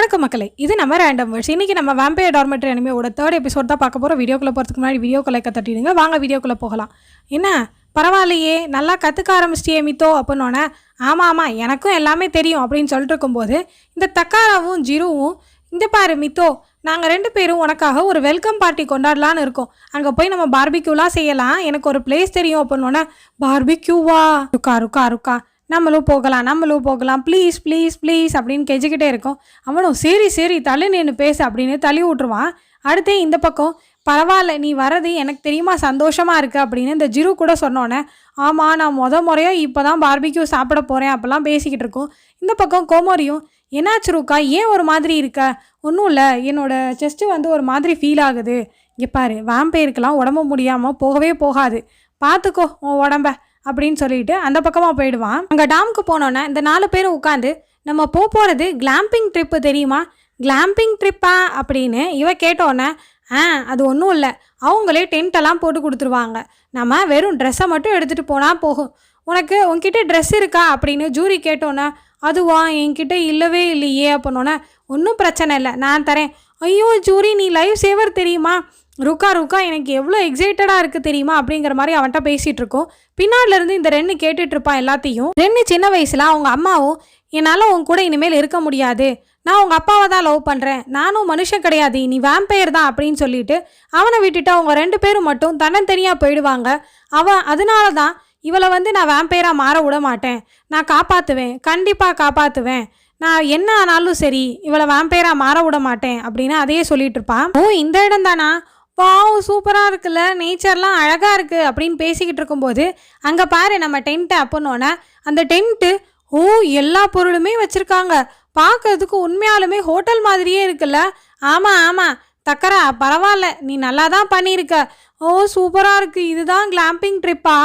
வணக்கம் மக்களே. இது நம்ம ரேண்டம் வேர்ஸ் இன்னைக்கு நம்ம வேம்பையர் டார்மெட்ரி அனிமையோட தேர்ட் எபிசோட் தான் பார்க்க போகிறோம் வீடியோக்குள்ளே போகிறதுக்கு முன்னாடி வீடியோக்குள்ளே தட்டிடுங்க. வாங்க வீடியோக்குள்ளே போகலாம். என்ன? பரவாயில்லையே. நல்லா கற்றுக்க ஆரம்பிச்சிட்டியே மித்தோ அப்படின்னோடனே ஆமாம் ஆமாம் எனக்கும் எல்லாமே தெரியும் அப்படின்னு சொல்லிட்டு இருக்கும்போது இந்த தக்காராவும் ஜிருவும் இந்த பாரு மித்தோ நாங்கள் ரெண்டு பேரும் உனக்காக ஒரு வெல்கம் பார்ட்டி கொண்டாடலான்னு இருக்கோம். அங்கே போய் நம்ம பார்பிக்யூலாம் செய்யலாம். எனக்கு ஒரு பிளேஸ் தெரியும் அப்படின்னோடனே பார்பிக்யூவா ருக்கா ருக்கா ருக்கா. நம்மளும் போகலாம் நம்மளும் போகலாம். ப்ளீஸ் ப்ளீஸ் ப்ளீஸ் அப்படின்னு கெஞ்சிக்கிட்டே இருக்கும். அவனும் சரி சரி தள்ளி நின்று பேசு அப்படின்னு தள்ளி விட்ருவான் அடுத்து இந்த பக்கம் பரவாயில்ல நீ வரது எனக்கு தெரியுமா? சந்தோஷமாக இருக்குது அப்படின்னு இந்த ஜிரு கூட சொன்னோன்னே ஆமாம் நான் முத முறையாக இப்போ தான் பார்பிக்யூ சாப்பிட போகிறேன் அப்போல்லாம் பேசிக்கிட்டு இருக்கோம். இந்த பக்கம் கோமரியும் என்னாச்சு ரூக்கா? ஏன் ஒரு மாதிரி இருக்க? ஒன்றும் இல்லை. என்னோடய செஸ்ட்டு வந்து ஒரு மாதிரி ஃபீல் ஆகுது. இங்கே பாரு வேம்பயருக்கெல்லாம் உடம்பு முடியாமல் போகவே போகாது. பார்த்துக்கோ உன் உடம்ப. அப்படின்னு சொல்லிட்டு அந்த பக்கமாக போயிடுவான். அங்கே டாமுக்கு போனோன்னே இந்த நாலு பேரும் உட்காந்து நம்ம போக போகிறது கிளாம்பிங் ட்ரிப்பு தெரியுமா? கிளாம்பிங் ட்ரிப்பா அப்படின்னு இவ கேட்டோன்னே ஆ அது ஒன்றும் இல்லை. அவங்களே டென்ட்டெல்லாம் போட்டு கொடுத்துருவாங்க. நம்ம வெறும் ட்ரெஸ்ஸை மட்டும் எடுத்துகிட்டு போனால் போகும். உனக்கு உன்கிட்ட ட்ரெஸ் இருக்கா? அப்படின்னு ஜூரி கேட்டோன்னே அதுவா? என்கிட்ட இல்லவே இல்லையே அப்படின்னோன்னே ஒன்றும் பிரச்சனை இல்லை. நான் தரேன். ஐயோ ஜூரி நீ லைஃப் சேவர் தெரியுமா? ருக்கா ருக்கா எனக்கு எவ்வளோ எக்ஸைட்டடாக இருக்குது தெரியுமா? அப்படிங்கிற மாதிரி அவன்கிட்ட பேசிகிட்டு இருக்கோம். பின்னாடிலேருந்து இந்த ரென்னு கேட்டுட்டு இருப்பான் எல்லாத்தையும். ரென்னு சின்ன வயசில் அவங்க அம்மாவும் என்னால் உன் கூட இனிமேல் இருக்க முடியாது. நான் உங்கள் அப்பாவை தான் லவ் பண்ணுறேன் நானும் மனுஷன் கிடையாது. நீ வேம்பையர் தான் அப்படின்னு சொல்லிட்டு அவனை விட்டுட்டு அவங்க ரெண்டு பேரும் மட்டும் தன்னந்தனியாக போயிடுவாங்க. அவன் அதனால தான் இவளை வந்து நான் வேம்பையராக மாற விட மாட்டேன். நான் காப்பாற்றுவேன் கண்டிப்பாக காப்பாற்றுவேன் நான் என்ன ஆனாலும் சரி இவளை வேம்பையராக மாற விட மாட்டேன் அப்படின்னு அதையே சொல்லிட்டு இருப்பான். ஓ இந்த இடம் தானா? பாவம் சூப்பராக இருக்குல்ல நேச்சர்லாம் அழகாக இருக்குது அப்படின்னு பேசிக்கிட்டு இருக்கும்போது அங்கே பாரு நம்ம டென்ட்டை அப்போன்னொன்னே அந்த டென்ட்டு ஓ எல்லா பொருளுமே வச்சுருக்காங்க. பார்க்கறதுக்கு உண்மையாலுமே ஹோட்டல் மாதிரியே இருக்குல்ல. ஆமாம் ஆமாம் தக்கரா பரவாயில்ல நீ நல்லா தான் பண்ணியிருக்க. ஓ சூப்பராக இருக்குது இதுதான் கிளாம்பிங் ட்ரிப்பா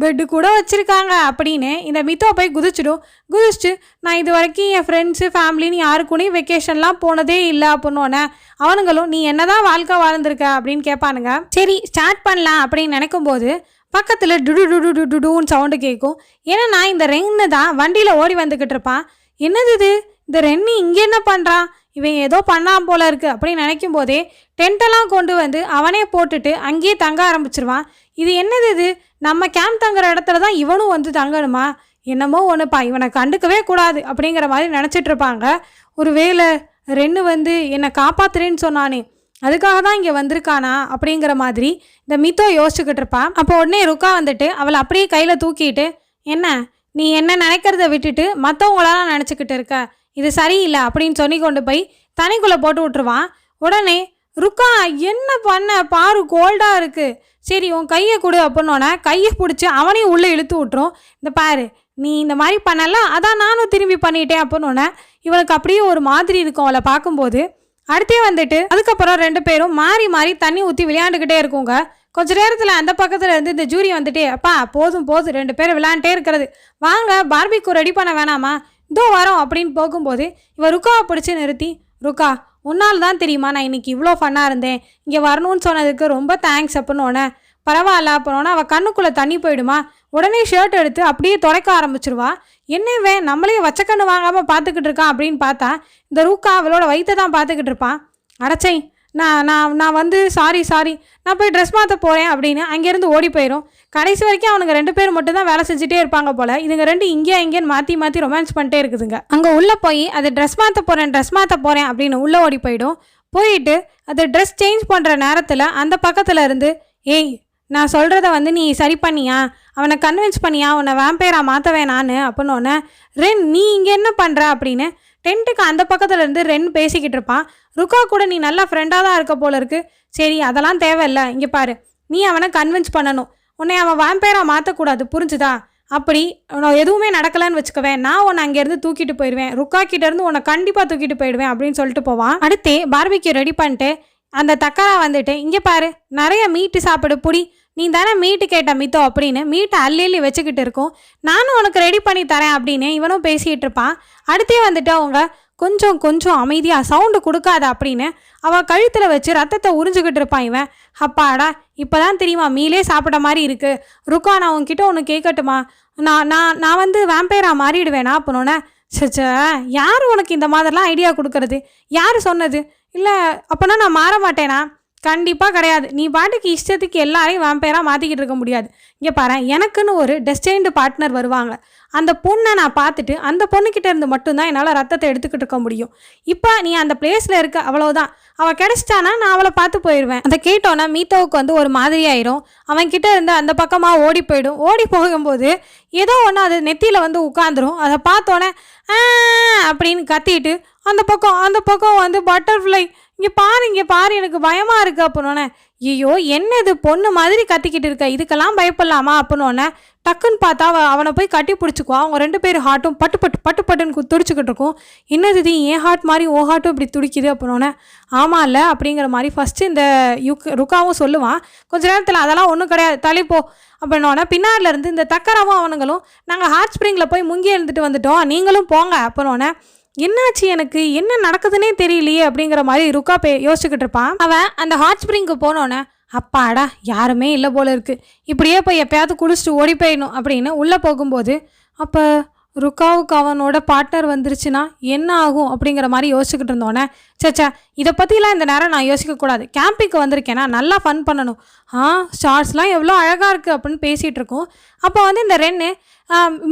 பெட்டு கூட வச்சுருக்காங்க அப்படின்னு இந்த மித்தோ போய் குதிச்சிடும். குதிச்சுட்டு நான் இது வரைக்கும் என் ஃப்ரெண்ட்ஸு ஃபேமிலின்னு யாருக்கூடயும் வெக்கேஷன்லாம் போனதே இல்லை அப்படின்னோடனே அவனுங்களும் நீ என்னதான் வாழ்க்கை வாழ்ந்துருக்க? அப்படின்னு கேட்பானுங்க. சரி ஸ்டார்ட் பண்ணலாம் அப்படின்னு நினைக்கும்போது பக்கத்தில் டுடு டுடு டு டுடுன்னு சவுண்டு கேட்கும். ஏன்னா நான் இந்த ரென்னு தான் வண்டியில் ஓடி வந்துக்கிட்டு இருப்பான். என்னது இது? இந்த ரென்னு இங்கே என்ன பண்ணுறான் இவன் ஏதோ பண்ணான் போல இருக்கு அப்படின்னு நினைக்கும் போதே டென்ட்டெல்லாம் கொண்டு வந்து அவனே போட்டுட்டு அங்கேயே தங்க ஆரம்பிச்சிருவான். இது என்னது இது? நம்ம கேம்ப் தங்குற இடத்துல தான் இவனும் வந்து தங்கணுமா? என்னமோ ஒன்றுப்பா இவனை கண்டுக்கவே கூடாது அப்படிங்கிற மாதிரி நினச்சிட்டு இருப்பாங்க. ஒரு வேளை ரென்னு வந்து என்னை காப்பாத்துறேன்னு சொன்னானே அதுக்காக தான் இங்கே வந்திருக்கானா அப்படிங்கிற மாதிரி இந்த மித்தோ யோசிச்சுக்கிட்டு இருப்பான். அப்போ உடனே ருக்கா வந்துட்டு அவளை அப்படியே கையில் தூக்கிட்டு என்ன நீ என்ன நினைக்கிறத விட்டுட்டு மற்றவங்களால நினச்சிக்கிட்டு இருக்க? இது சரியில்லை அப்படின்னு சொல்லி கொண்டு போய் தனிக்குள்ளே போட்டு விட்டுருவான். உடனே ருக்கா என்ன பண்ண? பாரு கோல்டாக இருக்குது சரி உன் கையை கொடு அப்படின்னோடனே கையை பிடிச்சி அவனையும் உள்ளே இழுத்து விட்டுரும். இந்த பாரு நீ இந்த மாதிரி பண்ணல அதான் நானும் திரும்பி பண்ணிட்டேன் அப்படின்னோடனே இவனுக்கு அப்படியே ஒரு மாதிரி இருக்கும் அவளை பார்க்கும்போது. அடுத்தே வந்துட்டு அதுக்கப்புறம் ரெண்டு பேரும் மாறி மாறி தண்ணி ஊற்றி விளையாண்டுக்கிட்டே இருக்குங்க. கொஞ்ச நேரத்தில் அந்த பக்கத்தில் இருந்து இந்த ஜூரி வந்துட்டு அப்பா போதும் போதும் ரெண்டு பேரும் விளையாண்டே இருக்கிறது. வாங்க பார்பிக்கு ரெடி பண்ண வேணாமா? இதோ வரோம் அப்படின்னு போகும்போது இவ ருக்காவை பிடிச்சி நிறுத்தி ருக்கா உன்னால் தான் தெரியுமா நான் இன்னைக்கு இவ்வளோ ஃபன்னாக இருந்தேன். இங்கே வரணும்னு சொன்னதுக்கு ரொம்ப தேங்க்ஸ் அப்படின்னு பரவாயில்ல அப்புறம்னா அவள் கண்ணுக்குள்ளே தண்ணி போயிடுமா? உடனே ஷர்ட் எடுத்து அப்படியே துடைக்க ஆரம்பிச்சிருவா. என்னவே இவன் நம்மளே வச்சக்கண்ணு வாங்காமல் பார்த்துக்கிட்டு இருக்கான் அப்படின்னு பார்த்தா இந்த ரூக்கா அவளோட வயிற்றை தான் பார்த்துக்கிட்டு இருப்பான் அடைச்சேன் நான் நான் நான் வந்து சாரி சாரி நான் போய் ட்ரெஸ் மாற்ற போகிறேன் அப்படின்னு அங்கேருந்து ஓடி போயிடும் கடைசி வரைக்கும் அவனுங்க ரெண்டு பேரும் மட்டும் தான் வேலை செஞ்சுட்டே இருப்பாங்க போல். இதுங்க ரெண்டு இங்கேயும் இங்கேன்னு மாற்றி மாற்றி ரொமான்ஸ் பண்ணிட்டே இருக்குதுங்க. அங்கே உள்ளே போய் அது ட்ரெஸ் மாற்ற போகிறேன் ட்ரெஸ் மாற்ற போகிறேன் அப்படின்னு உள்ளே ஓடி போயிடும். போயிட்டு அது ட்ரெஸ் சேஞ்ச் பண்ணுற நேரத்தில் அந்த பக்கத்தில் இருந்து ஏய் நான் சொல்கிறத வந்து நீ சரி பண்ணியா? அவனை கன்வின்ஸ் பண்ணியா? உன்னை வேம்பேரா மாற்ற வேணான்னு? அப்படின்னோடனே ரென் நீ இங்கே என்ன பண்ணுற அப்படின்னு டென்ட்டுக்கு அந்த பக்கத்துல இருந்து ரென் பேசிக்கிட்டு இருப்பான். ருக்கா கூட நீ நல்லா ஃப்ரெண்டாக தான் இருக்க போல இருக்கு. சரி அதெல்லாம் தேவையில்ல. இங்கே பாரு. நீ அவனை கன்வின்ஸ் பண்ணணும். உன்னை அவன் வேம்பேராக மாற்றக்கூடாது புரிஞ்சுதா? அப்படி உனக்கு எதுவுமே நடக்கலைன்னு வச்சுக்கவேன் நான் உன்னை அங்கேருந்து தூக்கிட்டு போயிடுவேன். ருக்கா கிட்ட இருந்து உன்னை கண்டிப்பாக தூக்கிட்டு போயிடுவேன் அப்படின்னு சொல்லிட்டு போவான். அடுத்து பார்பிக்யூ ரெடி பண்ணிட்டு அந்த தக்காரா வந்துட்டு இங்கே பாரு நிறைய மீட்டு சாப்பிடு புடி. நீ தானே மீட்டு கேட்ட மித்தோ அப்படின்னு மீட்டை அள்ளி அள்ளி வச்சுக்கிட்டு இருக்கோம். நானும் உனக்கு ரெடி பண்ணி தரேன் அப்படின்னு இவனும் பேசிகிட்டு இருப்பான். அடுத்தே வந்துட்டு அவங்க கொஞ்சம் கொஞ்சம் அமைதியாக சவுண்டு கொடுக்காத அப்படின்னு அவள் கழுத்தில் வச்சு ரத்தத்தை உறிஞ்சுக்கிட்டு இருப்பான் இவன். அப்பாடா இப்போ தான் தெரியுமா மீலே சாப்பிட்ட மாதிரி இருக்குது ருக்கா நான் உன்கிட்ட ஒன்று கேட்கட்டுமா நான் நான் நான் வந்து வேம்பேரா மாறிடுவேனா? அப்படின்னோடனே சச்சா யார் உனக்கு இந்த மாதிரிலாம் ஐடியா கொடுக்கறது? யார் சொன்னது? இல்லை அப்போனா நான் மாற மாட்டேனா? கண்டிப்பாக கிடையாது. நீ பாட்டுக்கு இஷ்டத்துக்கு எல்லாரையும் வேம்பையராக மாற்றிக்கிட்டு இருக்க முடியாது. இங்கே பாரு எனக்குன்னு ஒரு டெஸ்டைன்டு பார்ட்னர் வருவாங்க. அந்த பொண்ணை நான் பார்த்துட்டு அந்த பொண்ணுக்கிட்ட இருந்து மட்டும்தான் என்னால் ரத்தத்தை எடுத்துக்கிட்டு இருக்க முடியும். இப்போ நீ அந்த பிளேஸில் இருக்க அவ்வளோதான் அவள் கிடச்சிட்டானா நான் அவளை பார்த்து போயிடுவேன் அதை கேட்டோன்னா மீத்தோவுக்கு வந்து ஒரு மாதிரி ஆயிரும். அவன் கிட்ட இருந்து அந்த பக்கமாக ஓடி போயிடும். ஓடி போகும்போது ஏதோ ஒன்று அது நெத்தியில் வந்து உட்காந்துரும் அதை பார்த்தோன்னே "ஆ" அப்படின்னு கத்திட்டு அந்த பக்கம் அந்த பக்கம் வந்து பட்டர்ஃப்ளை இங்கே பாரு இங்கே பாரு எனக்கு பயமாக இருக்கு அப்படின்னோடனே ஐயோ என்ன இது பொண்ணு மாதிரி கத்திக்கிட்டு இருக்க? இதுக்கெல்லாம் பயப்படலாமா அப்படின்னோடனே டக்குன்னு பார்த்தா அவ அவனை போய் கட்டி பிடிச்சிக்குவா. அவங்க ரெண்டு பேரும் ஹார்ட்டும் பட்டு பட்டு பட்டு பட்டுன்னு துடிச்சிக்கிட்டு இருக்கும். என்னது இது? என் ஹார்ட் மாதிரி ஓ ஹார்ட்டும் இப்படி துடிக்குது அப்படின்னோடனே ஆமாம் இல்லை அப்படிங்கிற மாதிரி ஃபஸ்ட்டு இந்த யுக் ருக்காவும் சொல்லுவான். கொஞ்ச நேரத்தில் அதெல்லாம் ஒன்றும் கிடையாது. தலைப்போ அப்படின்னோடனே பின்னாடிலேருந்து இந்த தக்கராவும் அவனுங்களும் நாங்கள் ஹாட் ஸ்ப்ரிங்கில் போய் முங்கி எழுந்துட்டு வந்துட்டோம். நீங்களும் போங்க அப்படின்னோடனே என்னாச்சு எனக்கு? என்ன நடக்குதுன்னே தெரியலையே அப்படிங்கிற மாதிரி ருக்கா பே யோசிச்சுக்கிட்டு இருப்பான். அவன் அந்த ஹாட் ஸ்ப்ரிங்க்கு போனோன்னே அப்பாடா யாருமே இல்லை போல இருக்கு. இப்படியே போய் எப்பயாவது குளிச்சுட்டு ஓடி போயிடணும் அப்படின்னு உள்ளே போகும்போது அப்போ ருக்காவுக்கு அவனோட பார்ட்னர் வந்துருச்சுன்னா என்ன ஆகும் அப்படிங்கிற மாதிரி யோசிச்சுக்கிட்டு இருந்தோன்னே சேச்சா இதை பற்றிலாம் இந்த நேரம் நான் யோசிக்கக்கூடாது. கேம்பிங்க்கு வந்திருக்கேன்னா நல்லா ஃபன் பண்ணணும். ஆ ஸ்டார்ஸ்லாம் எவ்வளோ அழகாக இருக்குது அப்படின்னு பேசிகிட்டு இருக்கோம். அப்போ வந்து இந்த ரென்னு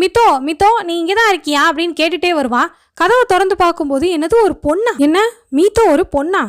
மித்தோ மித்தோ நீ இங்கே தான் இருக்கியா அப்படின்னு கேட்டுகிட்டே வருவான் கதவை திறந்து பார்க்கும்போது என்னது ஒரு பொண்ணா? என்ன? மீத்தோ ஒரு பொண்ணா?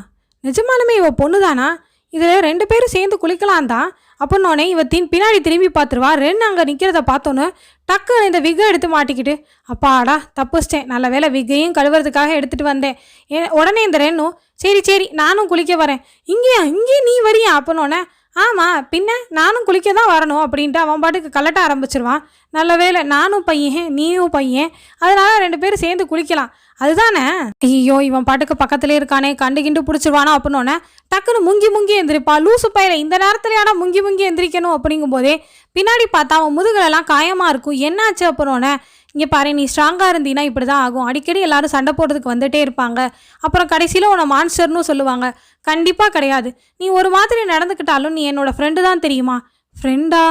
நிஜமானுமே இவ பொண்ணு தானா இதில் ரெண்டு பேரும் சேர்ந்து குளிக்கலாம் தான் அப்படின்னோடனே இவத்தின் பின்னாடி திரும்பி பார்த்துருவா. ரென் அங்கே நிற்கிறத பார்த்தோன்னே டக்குன்னு இந்த விக்கை எடுத்து மாட்டிக்கிட்டு அப்பாடா தப்புச்சிட்டேன். நல்ல வேளை விக்கையும் கழுவுறதுக்காக எடுத்துகிட்டு வந்தேன். ஏ- உடனே இந்த ரென்னும் சரி சரி நானும் குளிக்க வரேன். இங்கேயா இங்கே நீ வரியா? அப்படின்னோடனே ஆமாம் பின்ன நானும் குளிக்க தான் வரணும் அப்படின்ட்டு அவன் பாட்டுக்கு கலட்ட ஆரம்பிச்சிருவான். நல்ல வேளை நானும் பையன் நீயும் பையன் அதனால ரெண்டு பேரும் சேர்ந்து குளிக்கலாம். அதுதானே? ஐயோ இவன் பாட்டுக்கு பக்கத்துலேயே இருக்கானே கண்டு கிண்டு பிடிச்சிருவானோ அப்படின்னோடனே டக்குன்னு முங்கி முங்கி எந்திரிப்பா. லூசு பயில இந்த நேரத்துலயாடா முங்கி முங்கி எந்திரிக்கணும் அப்படிங்கும்போதே பின்னாடி பார்த்தா அவன் முதுகலெல்லாம் காயமாக இருக்கும். என்னாச்சு அப்படின்னோடனே இங்கே பாரு நீ ஸ்ட்ராங்காக இருந்தீன்னா இப்படி தான் ஆகும். அடிக்கடி எல்லாரும் சண்டை போடுறதுக்கு வந்துட்டே இருப்பாங்க. அப்புறம் கடைசியில் உன்னை மான்ஸ்டர்னு சொல்லுவாங்க. கண்டிப்பாக கிடையாது. நீ ஒரு மாதிரி நடந்துக்கிட்டாலும் நீ என்னோடய ஃப்ரெண்டு தான் தெரியுமா? ஃப்ரெண்டா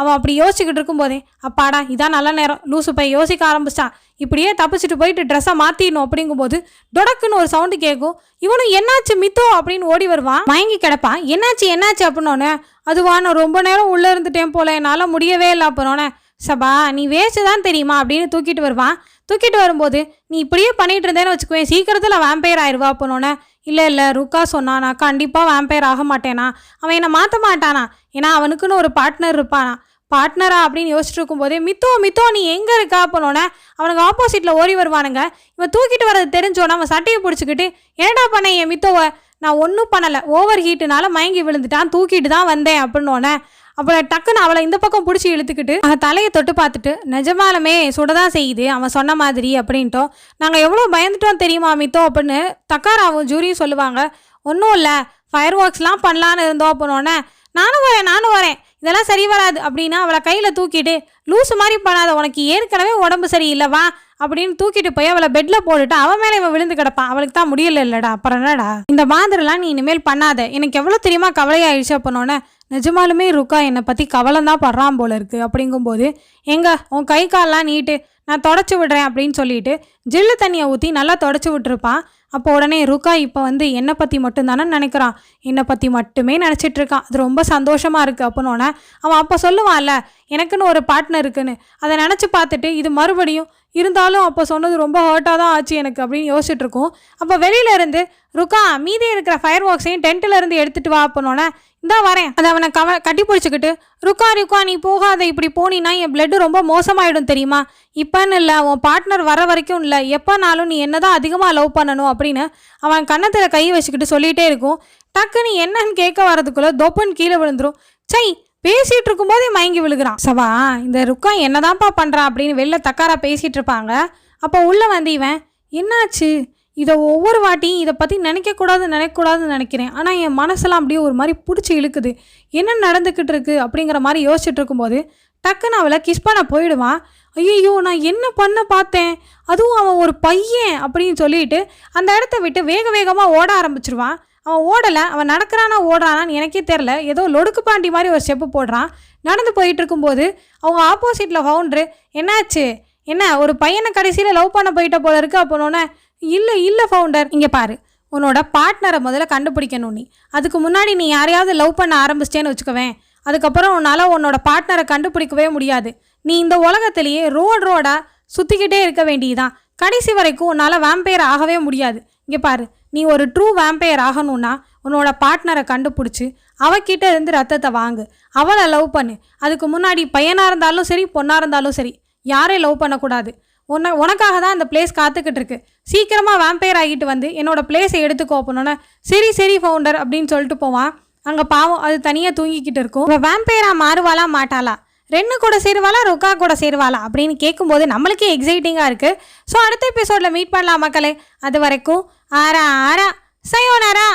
அவன் அப்படி யோசிச்சுக்கிட்டு இருக்கும்போதே அப்பாடா இதான் நல்ல நேரம். லூசு போய் யோசிக்க ஆரம்பிச்சிட்டான் இப்படியே தப்பிச்சுட்டு போயிட்டு ட்ரெஸ்ஸை மாற்றிடணும் அப்படிங்கும்போது டொடக்குன்னு ஒரு சவுண்டு கேட்கும். இவனும் என்னாச்சு மித்தோ? அப்படின்னு ஓடி வருவான். மயங்கி கிடப்பான். என்னாச்சு என்னாச்சு? அப்படின்னோடனே அதுவா நான் ரொம்ப நேரம் உள்ளே இருந்துட்டேன் போல. என்னால் முடியவே இல்லை. அப்படின்னோடனே சபா நீ வேஸ்ட்டு தான் தெரியுமா? அப்படின்னு தூக்கிட்டு வருவான். தூக்கிட்டு வரும்போது நீ இப்படியே பண்ணிட்டு இருந்தேன்னு வச்சுக்குவேன் சீக்கிரத்தில் வேம்பயர் ஆயிடுவா அப்போனோன்னே இல்லை இல்லை ருக்கா சொன்னா நான் கண்டிப்பாக வேம்பயர் ஆக மாட்டேனா? அவன் என்னை மாற்ற மாட்டானா? ஏன்னா அவனுக்குன்னு ஒரு பார்ட்னர் இருப்பானா? பார்ட்னரா அப்படின்னு யோசிச்சுட்டு இருக்கும்போதே மித்தோ மித்தோ நீ எங்கே இருக்கா அப்போனோன்னே அவனுக்கு ஆப்போசிட்டில் ஓடி வருவானுங்க. இவன் தூக்கிட்டு வரது தெரிஞ்சோன்னா அவன் சட்டையை பிடிச்சிக்கிட்டு என்னடா பண்ண என் மித்தோவை? நான் ஒன்றும் பண்ணலை. ஓவர் ஹீட்டுனால மயங்கி விழுந்துட்டான். தூக்கிட்டு தான் வந்தேன் அப்படின்னோடனே அப்புறம் டக்குன்னு அவளை இந்த பக்கம் பிடிச்சி இழுத்துக்கிட்டு அவன் தலையை தொட்டு பார்த்துட்டு நிஜமாலுமே சுடதான் செய்யுது அவன் சொன்ன மாதிரி அப்படின்ட்டோம். நாங்கள் எவ்வளோ பயந்துட்டோம் தெரியுமா மித்தோ? அப்படின்னு தக்காராவும் ஜூரியும் சொல்லுவாங்க. ஒன்றும் இல்லை ஃபயர் ஒர்க்ஸ்லாம் பண்ணலான்னு இருந்தோம் அப்படின்னோடனே நானும் வரேன் நானும் வரேன் இதெல்லாம் சரி வராது அப்படின்னா அவளை கையில் தூக்கிட்டு லூஸ் மாதிரி பண்ணாத உனக்கு ஏற்கனவே உடம்பு சரியில்லை வா அப்படின்னு தூக்கிட்டு போய் அவளை பெட்ல போட்டுட்டு அவன் மேலே இவன் விழுந்து கிடப்பான். அவளுக்கு தான் முடியல இல்லடா அப்புறம் என்னடா? இந்த மாதிரிலாம் நீ இனிமேல் பண்ணாத. எனக்கு எவ்வளோ தெரியுமா கவலையாயிடுச்சு அப்படின்னோடனே நிஜமாலுமே ருக்கா என்னை பற்றி கவலை தான் படுறான் போல இருக்கு அப்படிங்கும்போது எங்க? உன் கை கால்லாம் நீட்டு. நான் தொடச்சி விடுறேன் அப்படின்னு சொல்லிட்டு ஜில்லு தண்ணியை ஊற்றி நல்லா தொடச்சி விட்டுருப்பான். அப்போ உடனே ருக்கா இப்போ வந்து என்னை பற்றி மட்டும்தானே நினைக்கிறான். என்னை பற்றி மட்டுமே நினச்சிட்டு இருக்கான். அது ரொம்ப சந்தோஷமாக இருக்குது அப்படின்னோடனே அவன் அப்போ சொல்லுவான்ல எனக்குன்னு ஒரு பார்ட்னர் இருக்குன்னு. அதை நினச்சி பார்த்துட்டு இது மறுபடியும் இருந்தாலும் அப்போ சொன்னது ரொம்ப ஹர்ட்டாக தான் ஆச்சு எனக்கு அப்படின்னு யோசிச்சுட்ருக்கோம் அப்போ வெளியில இருந்து ருக்கா மீதி இருக்கிற ஃபயர் ஒர்க்ஸையும் டென்ட்டிலேருந்து எடுத்துகிட்டு வா அப்படின்னோடனே தான் வரேன். அதை அவனை கவ கட்டி பிடிச்சிக்கிட்டு ருக்கா ருக்கா நீ போகாத. இப்படி போனீன்னா என் பிளட்டு ரொம்ப மோசமாயிடும் தெரியுமா? இப்போன்னு இல்லை உன் பார்ட்னர் வர வரைக்கும் இல்லை. எப்போனாலும் நீ என்ன தான் அதிகமாக லவ் பண்ணணும் அப்படின்னு அவன் கன்னத்தில் கை வச்சுக்கிட்டு சொல்லிகிட்டே இருக்கும். டக்குன்னு என்னன்னு கேட்க வரதுக்குள்ளே தொப்புன்னு கீழே விழுந்துரும். சை பேசிகிட்டு இருக்கும்போதே மயங்கி விழுகிறான். சவா இந்த ருக்கா என்னதான்ப்பா பண்ணுறான் அப்படின்னு வெளில தக்காரா பேசிகிட்டு இருப்பாங்க. அப்போ உள்ளே வந்து இவன் என்னாச்சு? இதை ஒவ்வொரு வாட்டியும் இதை பற்றி நினைக்கக்கூடாது நினைக்கக்கூடாதுன்னு நினைக்கிறேன். ஆனால் என் மனசெல்லாம் அப்படியே ஒரு மாதிரி பிடிச்சி இழுக்குது. என்ன நடந்துக்கிட்டு இருக்குது அப்படிங்கிற மாதிரி யோசிச்சுட்டு இருக்கும்போது டக்குன்னு அவளை கிஸ் பண்ண போயிடுவான். ஐயோ நான் என்ன பண்ண பார்த்தேன்? அதுவும் அவன் ஒரு பையன் அப்படின்னு சொல்லிட்டு அந்த இடத்த விட்டு வேக வேகமாக ஓட ஆரம்பிச்சிருவான். அவன் ஓடலை அவன் நடக்கிறானா ஓடுறானான்னு எனக்கே தெரில ஏதோ லொடுக்கு பாண்டி மாதிரி ஒரு ஸ்டெப்பு போடுறான். நடந்து போயிட்டு இருக்கும்போது அவங்க ஆப்போசிட்டில் ஃபவுண்ட்ரு என்னாச்சு? என்ன ஒரு பையனை கடைசியில் லவ் பண்ண போயிட்ட போல இருக்கு? அப்போனோன்னே இல்லை இல்லை ஃபவுண்டர் இங்கே பாரு. உன்னோட பார்ட்னரை முதல்ல கண்டுபிடிக்கணும் நீ. அதுக்கு முன்னாடி நீ யாரையாவது லவ் பண்ண ஆரம்பிச்சிட்டேன்னு வச்சுக்கவேன். அதுக்கப்புறம் உன்னால் உன்னோட பார்ட்னரை கண்டுபிடிக்கவே முடியாது. நீ இந்த உலகத்திலேயே ரோடு ரோடாக சுற்றிக்கிட்டே இருக்க வேண்டியதான் கடைசி வரைக்கும் உன்னால் வேம்பையர் ஆகவே முடியாது. இங்கே பாரு. நீ ஒரு ட்ரூ வேம்பையர் ஆகணும்னா உன்னோட பார்ட்னரை கண்டுபிடிச்சி அவகிட்ட இருந்து ரத்தத்தை வாங்கு. அவளை லவ் பண்ணு. அதுக்கு முன்னாடி பையனாக இருந்தாலும் சரி பொண்ணாக இருந்தாலும் சரி யாரையும் லவ் பண்ணக்கூடாது. உன்ன உனக்காக தான் அந்த பிளேஸ் காத்துக்கிட்டு இருக்கு சீக்கிரமாக வேம்பையர் ஆகிட்டு வந்து என்னோட பிளேஸை எடுத்துக்கோ அப்படின்னோன்னே சரி சரி ஃபவுண்டர் அப்படின்னு சொல்லிட்டு போவான். அங்கே பாவம் அது தனியாக தூங்கிக்கிட்டு இருக்கும். இப்போ வேம்பையரா மாறுவாளா மாட்டாளா? ரென்னு கூட சேருவாளா ரொக்கா கூட சேருவாளா? அப்படின்னு கேட்கும்போது நம்மளுக்கே எக்ஸைட்டிங்காக இருக்குது ஸோ அடுத்த எபிசோடில் மீட் பண்ணலாம் மக்களே. அது வரைக்கும் ஆரா ஆரா சயோனாரா